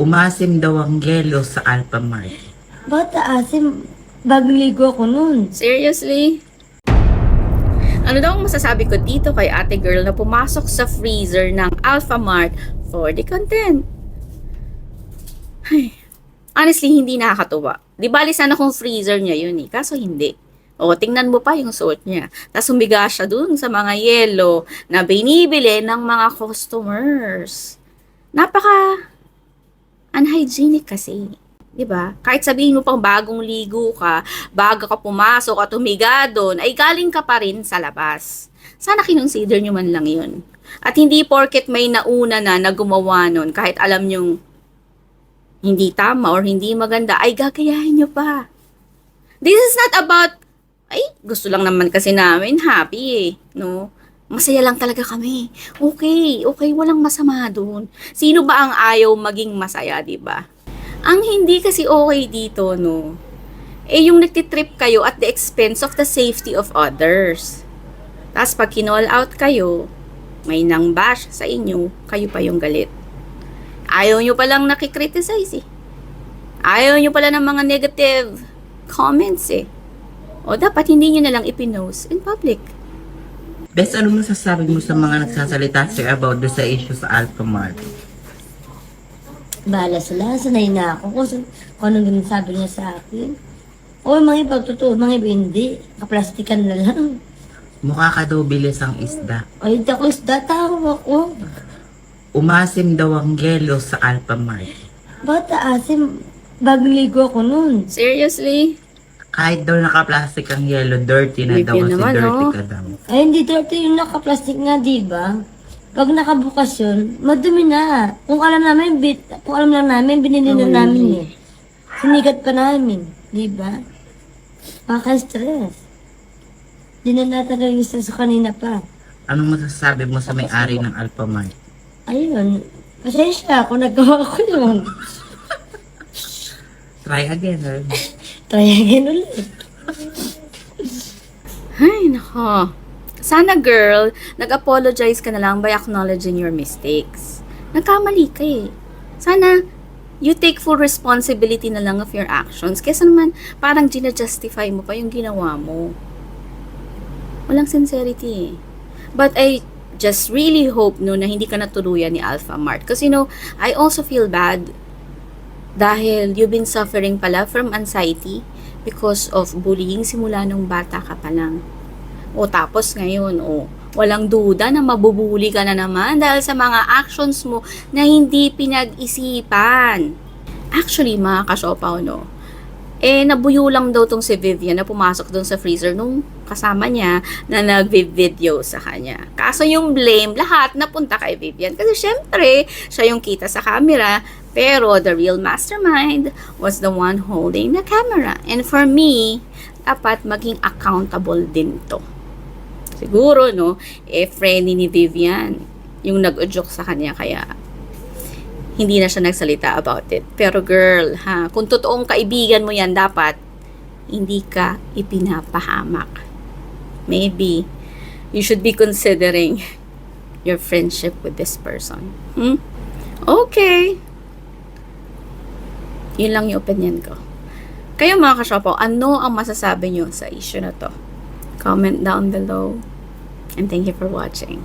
Umasim daw ang yelo sa Alphamart. Ba't asim? Bagong ligo ako nun. Seriously? Ano daw ang masasabi ko dito kay ate girl na pumasok sa freezer ng Alphamart for the content? Ay, honestly, hindi nakakatuwa. Di bali sana kung freezer niya yun eh, kaso hindi. O, tingnan mo pa yung suot niya. Tapos humiga siya dun sa mga yelo na binibili ng mga customers. Napaka unhygienic kasi. 'Di ba? Kahit sabihin mo pang bagong ligo ka, bago ka pumasok at humiga doon, ay galing ka pa rin sa labas. Sana kinonsider nyo man lang yun. At hindi porket may nauna na na gumawa nun, kahit alam nyong hindi tama or hindi maganda, ay gagayahin nyo pa. This is not about, ay, gusto lang naman kasi namin, happy eh, no? Masaya lang talaga kami. Okay, okay, walang masama doon. Sino ba ang ayaw maging masaya, di ba? Ang hindi kasi okay dito, no, eh yung nagtitrip kayo at the expense of the safety of others. Tapos pag kinall out kayo, may nang bash sa inyo, kayo pa yung galit. Ayaw nyo palang nakikriticize eh. Ayaw nyo pala ng mga negative comments eh. O dapat hindi nyo nalang ipinost in public. Bes, ano masasabi mo sa mga nagsasalita sa'yo about do sa issue sa Alphamart? Bahala sila. Sanay na ako kung, san- kung anong ganun sabi niya sa akin. O, mga iba, totoo, mga iba hindi. Kaplastikan na lang. Mukha ka daw bilis ang isda. O, hindi ako isda, tao ako. Umasim daw ang yelo sa Alphamart. Ba't asim? Bagong ligo ako nun. Seriously? Kahit daw naka-plastic ang yelo, dirty na daw Review kasi naman, dirty oh. ka daw. Ay, hindi dirty yung naka-plastic nga, di ba? Pag nakabukas yun, madumi na. Kung alam namin, bit, kung alam lang namin, binili na namin eh. Sinigat pa namin, di ba? Maka-stress. Di na natin yung stress ko kanina pa. Anong masasabi mo sa may-ari ng Alphamart? Ayun, pasensya ako, nagawa ko yun. Try again, eh. Try again ulit. Ay, nako. Sana girl, nag-apologize ka na lang by acknowledging your mistakes. Nagkamali ka eh. Sana you take full responsibility na lang of your actions. Kesa naman parang gina-justify mo pa yung ginawa mo. Walang sincerity eh. But I just really hope no na hindi ka natuluyan ni Alpha Mart. Kasi you know, I also feel bad dahil you've been suffering pala from anxiety because of bullying simula nung bata ka pa lang. O tapos ngayon, o walang duda na mabubuli ka na naman dahil sa mga actions mo na hindi pinag-isipan. Actually, mga kasopaw, no, eh, nabuyo lang daw tong si Vivian na pumasok doon sa freezer nung kasama niya na nag-video sa kanya. Kaso yung blame, lahat napunta kay Vivian. Kasi syempre, siya yung kita sa camera. Pero the real mastermind was the one holding the camera. And for me, dapat maging accountable din to. Siguro, no, eh, friendly ni Vivian yung nag-udyok sa kanya. Kaya, hindi na siya nagsalita about it. Pero girl, ha, kung totoong kaibigan mo yan, dapat hindi ka ipinapahamak. Maybe you should be considering your friendship with this person. Hmm? Okay. Yun lang yung opinion ko. Kayo mga kashopo, ano ang masasabi nyo sa issue na to? Comment down below. And thank you for watching.